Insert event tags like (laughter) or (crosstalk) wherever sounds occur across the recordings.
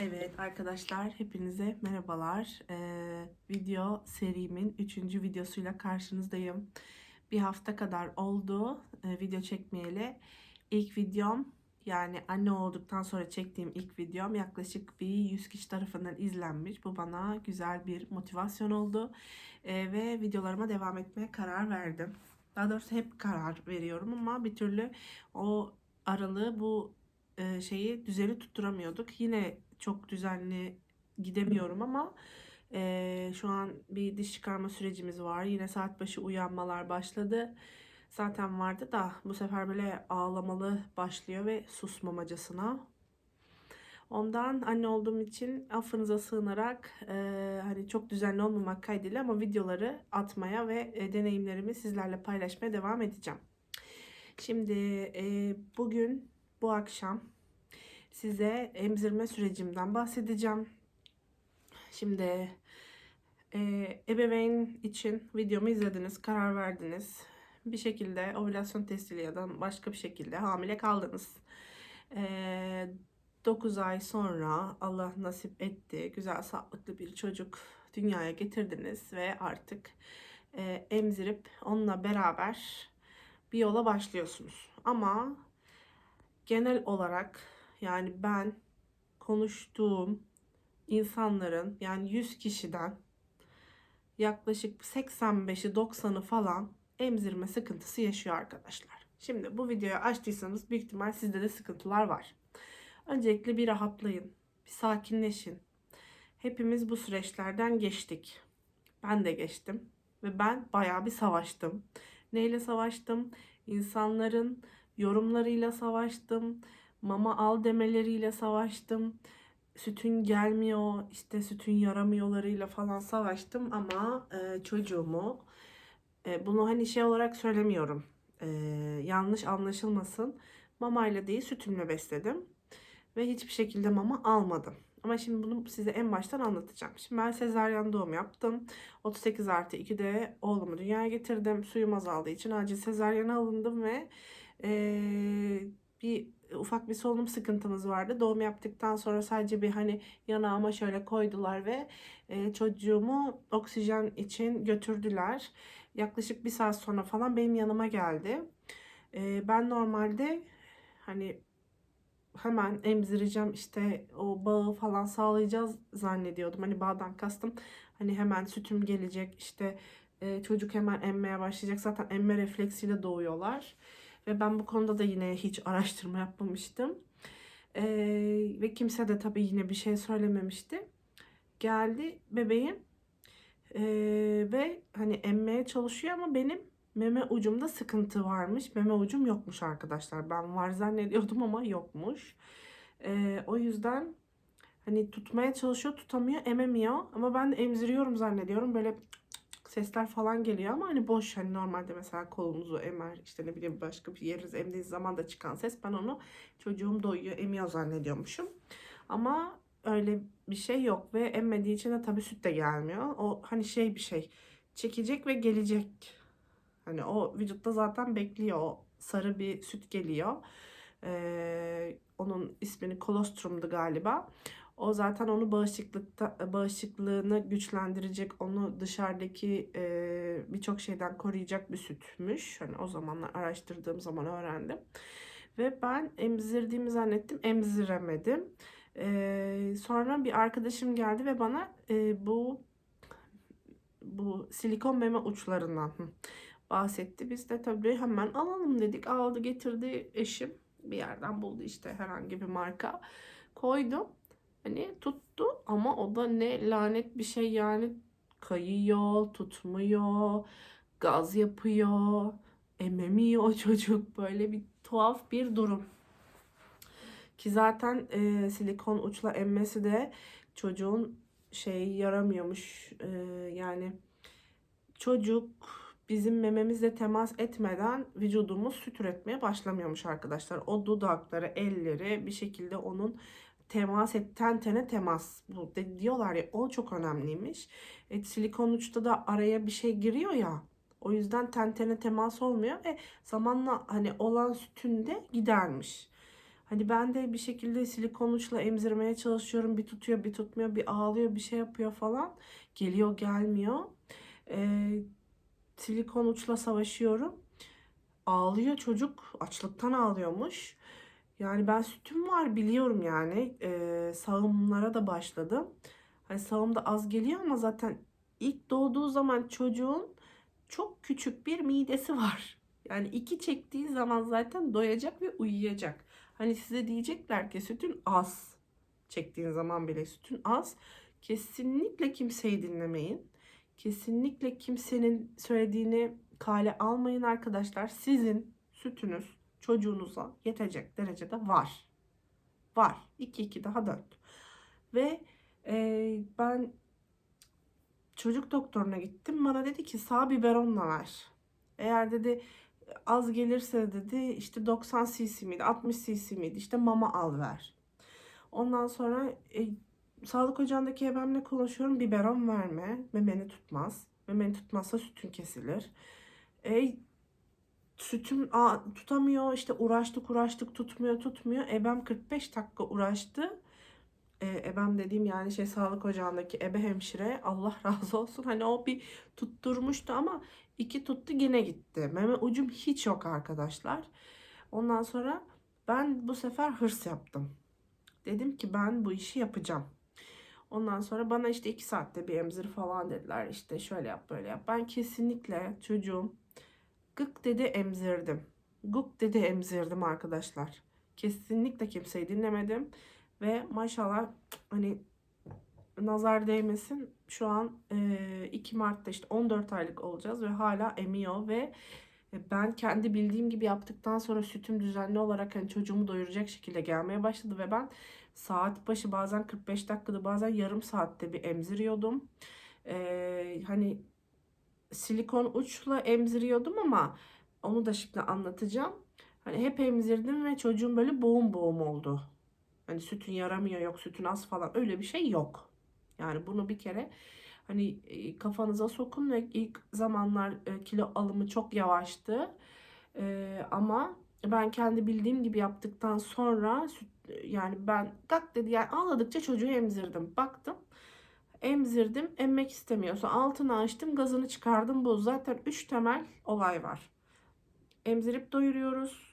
Evet arkadaşlar hepinize merhabalar. Ee, video serimin 3. videosuyla karşınızdayım. Bir hafta kadar oldu e, video çekmeyeli. İlk videom yani anne olduktan sonra çektiğim ilk videom yaklaşık bir 100 kişi tarafından izlenmiş. Bu bana güzel bir motivasyon oldu. Ee, ve videolarıma devam etmeye karar verdim. Daha doğrusu hep karar veriyorum ama bir türlü o aralığı bu e, şeyi düzeni tutturamıyorduk. Yine çok düzenli gidemiyorum ama e, şu an bir diş çıkarma sürecimiz var. Yine saat başı uyanmalar başladı. Zaten vardı da bu sefer böyle ağlamalı başlıyor ve susmamacasına. Ondan anne olduğum için affınıza sığınarak e, hani çok düzenli olmamak kaydıyla ama videoları atmaya ve e, deneyimlerimi sizlerle paylaşmaya devam edeceğim. Şimdi e, bugün bu akşam size emzirme sürecimden bahsedeceğim. Şimdi e, ebeveyn için videomu izlediniz, karar verdiniz. Bir şekilde ovülasyon testiyle ya da başka bir şekilde hamile kaldınız. E, 9 ay sonra Allah nasip etti. Güzel sağlıklı bir çocuk dünyaya getirdiniz ve artık e, emzirip onunla beraber bir yola başlıyorsunuz. Ama genel olarak yani ben konuştuğum insanların yani 100 kişiden yaklaşık 85'i 90'ı falan emzirme sıkıntısı yaşıyor arkadaşlar. Şimdi bu videoyu açtıysanız büyük ihtimal sizde de sıkıntılar var. Öncelikle bir rahatlayın, bir sakinleşin. Hepimiz bu süreçlerden geçtik. Ben de geçtim ve ben bayağı bir savaştım. Neyle savaştım? İnsanların yorumlarıyla savaştım mama al demeleriyle savaştım. Sütün gelmiyor, işte sütün yaramıyorlarıyla falan savaştım ama e, çocuğumu e, bunu hani şey olarak söylemiyorum. E, yanlış anlaşılmasın. Mamayla değil sütümle besledim ve hiçbir şekilde mama almadım. Ama şimdi bunu size en baştan anlatacağım. Şimdi ben sezaryen doğum yaptım. 38 artı 2'de oğlumu dünyaya getirdim. Suyum azaldığı için acil sezaryene alındım ve ee, bir ufak bir solunum sıkıntımız vardı. Doğum yaptıktan sonra sadece bir hani yanağıma şöyle koydular ve e, çocuğumu oksijen için götürdüler. Yaklaşık bir saat sonra falan benim yanıma geldi. E, ben normalde hani hemen emzireceğim işte o bağı falan sağlayacağız zannediyordum. Hani bağdan kastım hani hemen sütüm gelecek işte e, çocuk hemen emmeye başlayacak. Zaten emme refleksiyle doğuyorlar. Ve ben bu konuda da yine hiç araştırma yapmamıştım. Ee, ve kimse de tabii yine bir şey söylememişti. Geldi bebeğim ee, ve hani emmeye çalışıyor ama benim meme ucumda sıkıntı varmış. Meme ucum yokmuş arkadaşlar. Ben var zannediyordum ama yokmuş. Ee, o yüzden hani tutmaya çalışıyor tutamıyor ememiyor. Ama ben emziriyorum zannediyorum. Böyle sesler falan geliyor ama hani boş hani normalde mesela kolunuzu emer işte ne bileyim başka bir yeriniz emdiğiniz zaman da çıkan ses ben onu çocuğum doyuyor emiyor zannediyormuşum. Ama öyle bir şey yok ve emmediği için de tabii süt de gelmiyor. O hani şey bir şey çekecek ve gelecek. Hani o vücutta zaten bekliyor. O sarı bir süt geliyor. Ee, onun ismini kolostrumdu galiba. O zaten onu bağışıklıkta bağışıklığını güçlendirecek, onu dışarıdaki e, birçok şeyden koruyacak bir sütmüş. Hani o zamanlar araştırdığım zaman öğrendim. Ve ben emzirdiğimi zannettim, emziremedim. E, sonra bir arkadaşım geldi ve bana e, bu bu silikon meme uçlarından bahsetti. Biz de tabii hemen alalım dedik. Aldı getirdi eşim. Bir yerden buldu işte herhangi bir marka. Koydum. Hani tuttu ama o da ne lanet bir şey yani kayıyor, tutmuyor, gaz yapıyor, ememiyor (laughs) çocuk böyle bir tuhaf bir durum. Ki zaten e, silikon uçla emmesi de çocuğun şey yaramıyormuş. E, yani çocuk bizim mememizle temas etmeden vücudumuz süt üretmeye başlamıyormuş arkadaşlar. O dudakları, elleri bir şekilde onun temas et, ten tene temas bu de, diyorlar ya o çok önemliymiş. E, silikon uçta da araya bir şey giriyor ya. O yüzden ten tene temas olmuyor ve zamanla hani olan sütün de gidermiş. Hani ben de bir şekilde silikon uçla emzirmeye çalışıyorum. Bir tutuyor, bir tutmuyor, bir ağlıyor, bir şey yapıyor falan. Geliyor, gelmiyor. Ee, silikon uçla savaşıyorum. Ağlıyor çocuk. Açlıktan ağlıyormuş. Yani ben sütüm var biliyorum yani. Ee, sağımlara da başladım. Hani sağım da az geliyor ama zaten ilk doğduğu zaman çocuğun çok küçük bir midesi var. (laughs) Yani iki çektiği zaman zaten doyacak ve uyuyacak. Hani size diyecekler ki sütün az. Çektiğin zaman bile sütün az. Kesinlikle kimseyi dinlemeyin. Kesinlikle kimsenin söylediğini kale almayın arkadaşlar. Sizin sütünüz çocuğunuza yetecek derecede var. Var. 2 2 daha 4. Ve e, ben çocuk doktoruna gittim. Bana dedi ki sağ biberonla ver. Eğer dedi az gelirse dedi işte 90 cc miydi 60 cc miydi işte mama al ver. Ondan sonra e, sağlık ocağındaki ebemle konuşuyorum biberon verme memeni tutmaz. Memeni tutmazsa sütün kesilir. E, sütüm a, tutamıyor işte uğraştık uğraştık tutmuyor tutmuyor. Ebem 45 dakika uğraştı. E, ebem dediğim yani şey sağlık ocağındaki ebe hemşire Allah (laughs) razı olsun. Hani o bir tutturmuştu ama iki tuttu yine gitti. Meme ucum hiç yok arkadaşlar. Ondan sonra ben bu sefer hırs yaptım. Dedim ki ben bu işi yapacağım. Ondan sonra bana işte iki saatte bir emzir falan dediler. İşte şöyle yap böyle yap. Ben kesinlikle çocuğum gık dedi emzirdim. Guk dedi emzirdim arkadaşlar. Kesinlikle kimseyi dinlemedim. Ve maşallah hani nazar değmesin şu an e, 2 Mart'ta işte 14 aylık olacağız ve hala emiyor ve ben kendi bildiğim gibi yaptıktan sonra sütüm düzenli olarak hani çocuğumu doyuracak şekilde gelmeye başladı ve ben saat başı bazen 45 dakikada bazen yarım saatte bir emziriyordum. Ee, hani silikon uçla emziriyordum ama onu da şimdi anlatacağım. Hani hep emzirdim ve çocuğum böyle boğum boğum oldu. Hani sütün yaramıyor yok sütün az falan öyle bir şey yok. Yani bunu bir kere hani e, kafanıza sokun ve ilk zamanlar e, kilo alımı çok yavaştı. E, ama ben kendi bildiğim gibi yaptıktan sonra süt, yani ben gak dedi yani ağladıkça çocuğu emzirdim. Baktım emzirdim emmek istemiyorsa altını açtım gazını çıkardım bu zaten 3 temel olay var. Emzirip doyuruyoruz.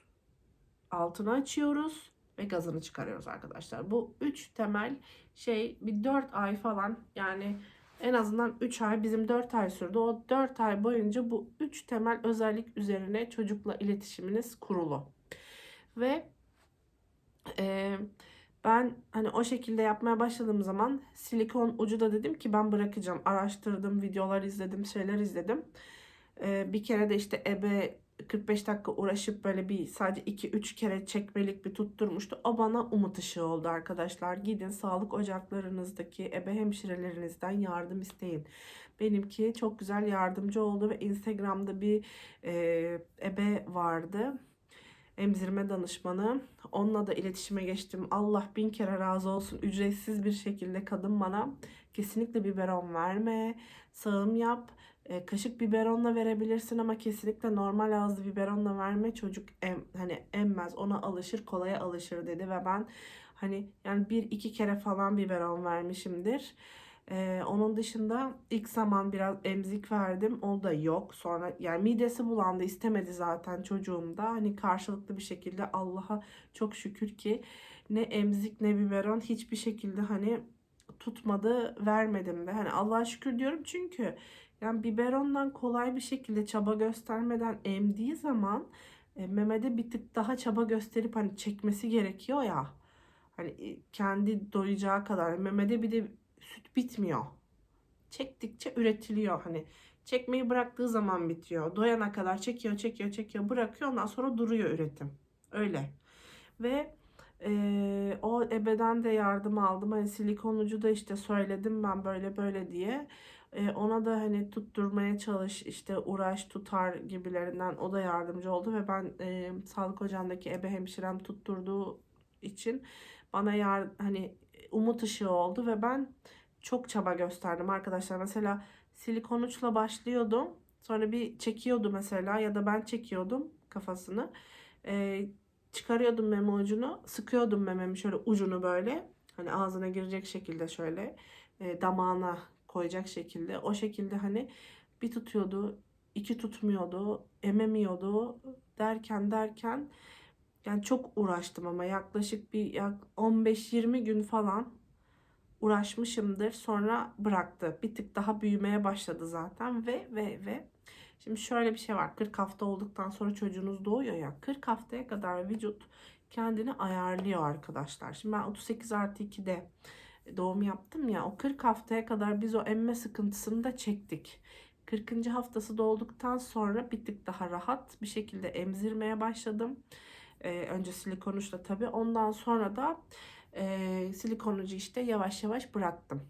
Altını açıyoruz ve gazını çıkarıyoruz arkadaşlar. Bu üç temel şey bir 4 ay falan yani en azından 3 ay bizim 4 ay sürdü. O 4 ay boyunca bu 3 temel özellik üzerine çocukla iletişiminiz kurulu. Ve e, ben hani o şekilde yapmaya başladığım zaman silikon ucu da dedim ki ben bırakacağım. Araştırdım, videolar izledim, şeyler izledim. E, bir kere de işte ebe 45 dakika uğraşıp böyle bir sadece 2-3 kere çekmelik bir tutturmuştu. O bana umut ışığı oldu arkadaşlar. Gidin sağlık ocaklarınızdaki ebe hemşirelerinizden yardım isteyin. Benimki çok güzel yardımcı oldu ve Instagram'da bir e, ebe vardı. Emzirme danışmanı. Onunla da iletişime geçtim. Allah bin kere razı olsun. Ücretsiz bir şekilde kadın bana kesinlikle biberon verme, sağım yap e, kaşık biberonla verebilirsin ama kesinlikle normal ağızlı biberonla verme. Çocuk em, hani emmez ona alışır kolaya alışır dedi ve ben hani yani bir iki kere falan biberon vermişimdir. Ee, onun dışında ilk zaman biraz emzik verdim. O da yok. Sonra yani midesi bulandı istemedi zaten çocuğumda. Hani karşılıklı bir şekilde Allah'a çok şükür ki ne emzik ne biberon hiçbir şekilde hani tutmadı vermedim de. Hani Allah'a şükür diyorum çünkü yani biberondan kolay bir şekilde çaba göstermeden emdiği zaman e, memede bir tık daha çaba gösterip hani çekmesi gerekiyor ya. Hani e, kendi doyacağı kadar memede bir de süt bitmiyor. Çektikçe üretiliyor hani. Çekmeyi bıraktığı zaman bitiyor. Doyana kadar çekiyor, çekiyor, çekiyor, bırakıyor. Ondan sonra duruyor üretim. Öyle. Ve e, o ebeden de yardım aldım. Hani silikon ucu da işte söyledim ben böyle böyle diye. E, ona da hani tutturmaya çalış işte uğraş tutar gibilerinden o da yardımcı oldu ve ben e, sağlık ocağındaki ebe hemşirem tutturduğu için bana yar hani umut ışığı oldu ve ben çok çaba gösterdim arkadaşlar. Mesela silikon uçla başlıyordum. Sonra bir çekiyordu mesela ya da ben çekiyordum kafasını. E, çıkarıyordum meme ucunu, sıkıyordum mememi şöyle ucunu böyle. Hani ağzına girecek şekilde şöyle e, damağına koyacak şekilde. O şekilde hani bir tutuyordu, iki tutmuyordu, ememiyordu derken derken yani çok uğraştım ama yaklaşık bir yak 15-20 gün falan uğraşmışımdır. Sonra bıraktı. Bir tık daha büyümeye başladı zaten ve ve ve Şimdi şöyle bir şey var. 40 hafta olduktan sonra çocuğunuz doğuyor ya. 40 haftaya kadar vücut kendini ayarlıyor arkadaşlar. Şimdi ben 38 artı 2'de doğum yaptım ya. O 40 haftaya kadar biz o emme sıkıntısını da çektik. 40. haftası dolduktan sonra bir tık daha rahat bir şekilde emzirmeye başladım. Ee, önce silikonuçla tabii. Ondan sonra da e, silikonucu işte yavaş yavaş bıraktım.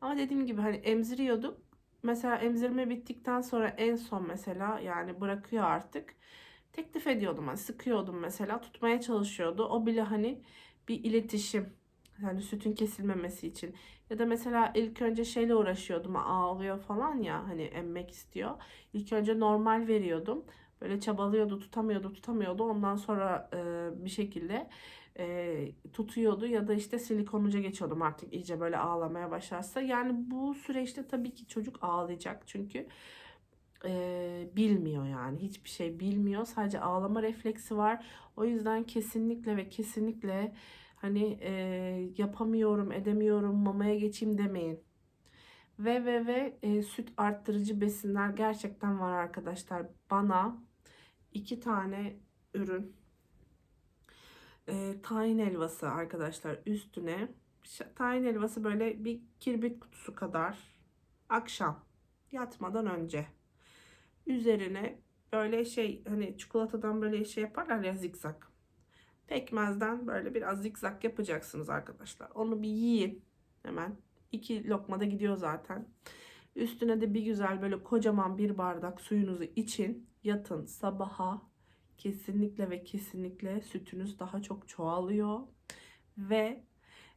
Ama dediğim gibi hani emziriyorduk. Mesela emzirme bittikten sonra en son mesela yani bırakıyor artık. Teklif ediyordum hani sıkıyordum mesela tutmaya çalışıyordu. O bile hani bir iletişim yani sütün kesilmemesi için. Ya da mesela ilk önce şeyle uğraşıyordum ağlıyor falan ya hani emmek istiyor. İlk önce normal veriyordum. Böyle çabalıyordu tutamıyordu tutamıyordu. Ondan sonra e, bir şekilde e, tutuyordu ya da işte silikonuca geçiyordum artık iyice böyle ağlamaya başlarsa. Yani bu süreçte tabii ki çocuk ağlayacak çünkü e, bilmiyor yani hiçbir şey bilmiyor. Sadece ağlama refleksi var. O yüzden kesinlikle ve kesinlikle hani e, yapamıyorum edemiyorum mamaya geçeyim demeyin. Ve ve ve e, süt arttırıcı besinler gerçekten var arkadaşlar. Bana iki tane ürün. E, tahin helvası arkadaşlar üstüne. Tahin helvası böyle bir kirbit kutusu kadar akşam yatmadan önce. Üzerine böyle şey hani çikolatadan böyle şey yaparlar ya zikzak. Pekmezden böyle biraz zikzak yapacaksınız arkadaşlar. Onu bir yiyin. Hemen iki lokmada gidiyor zaten. Üstüne de bir güzel böyle kocaman bir bardak suyunuzu için yatın sabaha kesinlikle ve kesinlikle sütünüz daha çok çoğalıyor ve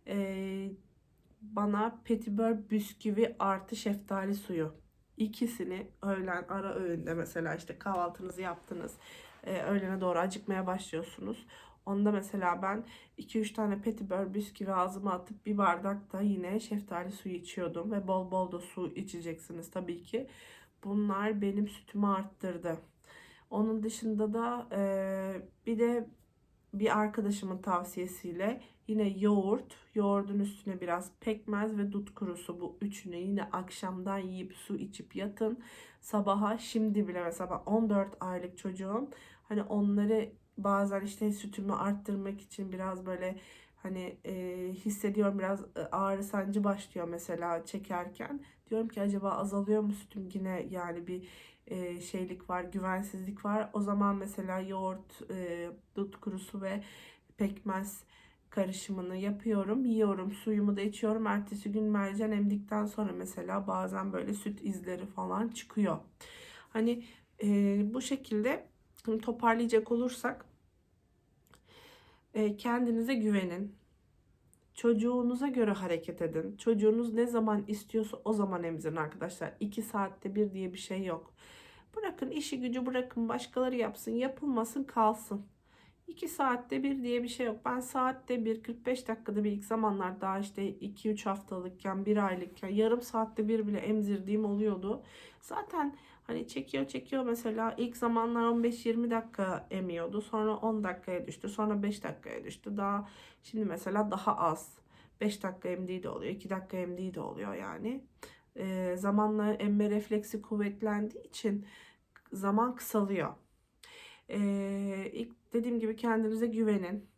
e, bana petibör bisküvi artı şeftali suyu ikisini öğlen ara öğünde mesela işte kahvaltınızı yaptınız e, öğlene doğru acıkmaya başlıyorsunuz Onda mesela ben 2-3 tane petibör bisküvi ağzıma atıp bir bardak da yine şeftali suyu içiyordum. Ve bol bol da su içeceksiniz tabii ki. Bunlar benim sütümü arttırdı. Onun dışında da e, bir de bir arkadaşımın tavsiyesiyle yine yoğurt, yoğurdun üstüne biraz pekmez ve dut kurusu bu üçünü yine akşamdan yiyip su içip yatın. Sabaha şimdi bile mesela 14 aylık çocuğum hani onları bazen işte sütümü arttırmak için biraz böyle hani e, hissediyorum biraz e, ağrı sancı başlıyor mesela çekerken. Diyorum ki acaba azalıyor mu sütüm yine yani bir e, şeylik var, güvensizlik var. O zaman mesela yoğurt, e, dut kurusu ve pekmez karışımını yapıyorum. Yiyorum, suyumu da içiyorum. Ertesi gün mercan emdikten sonra mesela bazen böyle süt izleri falan çıkıyor. Hani e, bu şekilde toparlayacak olursak e, kendinize güvenin. Çocuğunuza göre hareket edin. Çocuğunuz ne zaman istiyorsa o zaman emzirin arkadaşlar. 2 saatte bir diye bir şey yok. Bırakın işi gücü bırakın başkaları yapsın. Yapılmasın kalsın. 2 saatte bir diye bir şey yok. Ben saatte bir 45 dakikada bir ilk zamanlar daha işte 2-3 haftalıkken 1 aylıkken yarım saatte bir bile emzirdiğim oluyordu. Zaten hani çekiyor çekiyor mesela ilk zamanlar 15-20 dakika emiyordu. Sonra 10 dakikaya düştü. Sonra 5 dakikaya düştü. Daha şimdi mesela daha az. 5 dakika emdiği de oluyor. 2 dakika emdiği de oluyor yani. E, zamanla emme refleksi kuvvetlendiği için zaman kısalıyor. E, ilk dediğim gibi kendinize güvenin.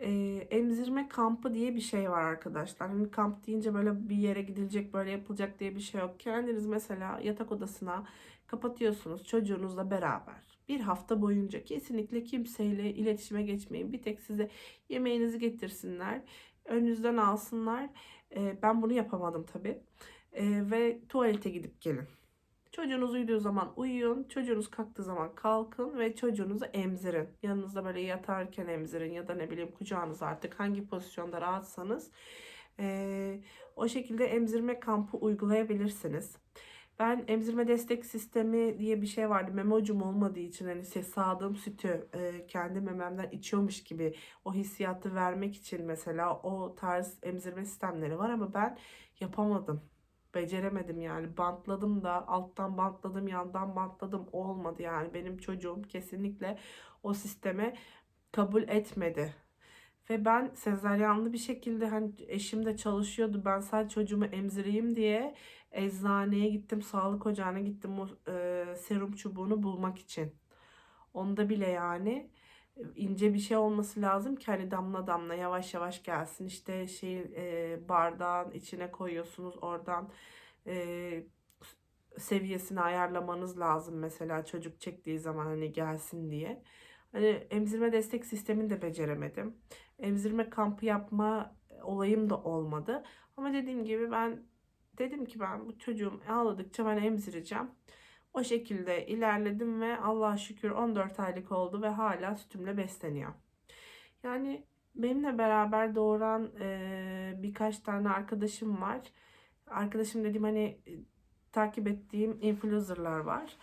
E, emzirme kampı diye bir şey var arkadaşlar. Hani kamp deyince böyle bir yere gidilecek, böyle yapılacak diye bir şey yok. Kendiniz mesela yatak odasına kapatıyorsunuz çocuğunuzla beraber. Bir hafta boyunca kesinlikle kimseyle iletişime geçmeyin. Bir tek size yemeğinizi getirsinler. Önünüzden alsınlar. E, ben bunu yapamadım tabii. E, ve tuvalete gidip gelin. Çocuğunuz uyuduğu zaman uyuyun. Çocuğunuz kalktığı zaman kalkın ve çocuğunuzu emzirin. Yanınızda böyle yatarken emzirin ya da ne bileyim kucağınız artık hangi pozisyonda rahatsanız. E, o şekilde emzirme kampı uygulayabilirsiniz. Ben emzirme destek sistemi diye bir şey vardı. Meme ucum olmadığı için hani ses sağdığım sütü e, kendi mememden içiyormuş gibi o hissiyatı vermek için mesela o tarz emzirme sistemleri var ama ben yapamadım. Beceremedim yani. Bantladım da alttan bantladım, yandan bantladım. Olmadı yani. Benim çocuğum kesinlikle o sisteme kabul etmedi. Ve ben sezaryenli bir şekilde hani eşim de çalışıyordu. Ben sadece çocuğumu emzireyim diye eczaneye gittim, sağlık ocağına gittim o e, serum çubuğunu bulmak için. Onda bile yani e, ince bir şey olması lazım ki hani damla damla yavaş yavaş gelsin. İşte şey e, bardağın içine koyuyorsunuz oradan e, seviyesini ayarlamanız lazım mesela çocuk çektiği zaman hani gelsin diye. Hani emzirme destek sistemini de beceremedim. Emzirme kampı yapma olayım da olmadı. Ama dediğim gibi ben dedim ki ben bu çocuğum ağladıkça ben emzireceğim. O şekilde ilerledim ve Allah'a şükür 14 aylık oldu ve hala sütümle besleniyor. Yani benimle beraber doğuran e, birkaç tane arkadaşım var. Arkadaşım dediğim hani e, takip ettiğim influencerlar var.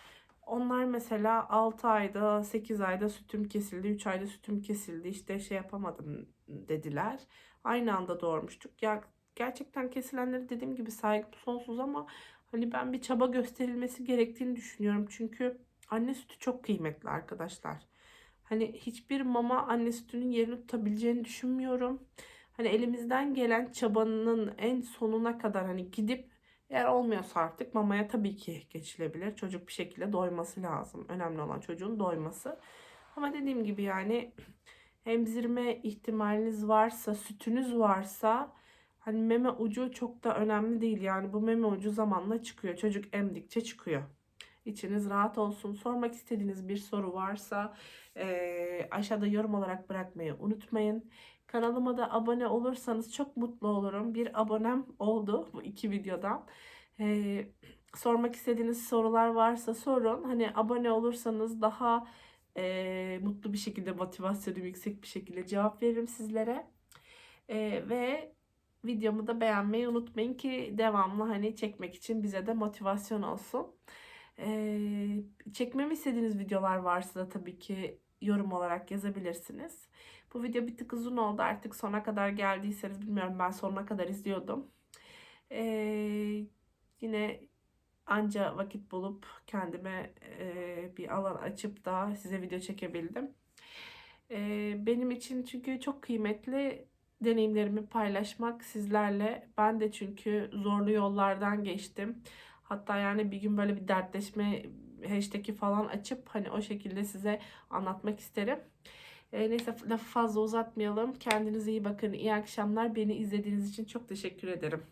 Onlar mesela 6 ayda, 8 ayda sütüm kesildi, 3 ayda sütüm kesildi. İşte şey yapamadım dediler. Aynı anda doğurmuştuk. Ya gerçekten kesilenleri dediğim gibi saygım sonsuz ama hani ben bir çaba gösterilmesi gerektiğini düşünüyorum. Çünkü anne sütü çok kıymetli arkadaşlar. Hani hiçbir mama anne sütünün yerini tutabileceğini düşünmüyorum. Hani elimizden gelen çabanın en sonuna kadar hani gidip eğer olmuyorsa artık mamaya tabii ki geçilebilir. Çocuk bir şekilde doyması lazım. Önemli olan çocuğun doyması. Ama dediğim gibi yani emzirme ihtimaliniz varsa, sütünüz varsa hani meme ucu çok da önemli değil. Yani bu meme ucu zamanla çıkıyor. Çocuk emdikçe çıkıyor. İçiniz rahat olsun. Sormak istediğiniz bir soru varsa e, aşağıda yorum olarak bırakmayı unutmayın. Kanalıma da abone olursanız çok mutlu olurum. Bir abonem oldu bu iki videodan. Ee, sormak istediğiniz sorular varsa sorun. Hani abone olursanız daha e, mutlu bir şekilde motivasyonu yüksek bir şekilde cevap veririm sizlere. E, ve videomu da beğenmeyi unutmayın ki devamlı hani çekmek için bize de motivasyon olsun. E, çekmemi istediğiniz videolar varsa da tabii ki yorum olarak yazabilirsiniz. Bu video bir tık uzun oldu. Artık sona kadar geldiyseniz bilmiyorum ben sonuna kadar izliyordum. Ee, yine anca vakit bulup kendime e, bir alan açıp da size video çekebildim. Ee, benim için çünkü çok kıymetli deneyimlerimi paylaşmak sizlerle. Ben de çünkü zorlu yollardan geçtim. Hatta yani bir gün böyle bir dertleşme hashtag'i falan açıp hani o şekilde size anlatmak isterim. E, neyse lafı fazla uzatmayalım. Kendinize iyi bakın. İyi akşamlar. Beni izlediğiniz için çok teşekkür ederim.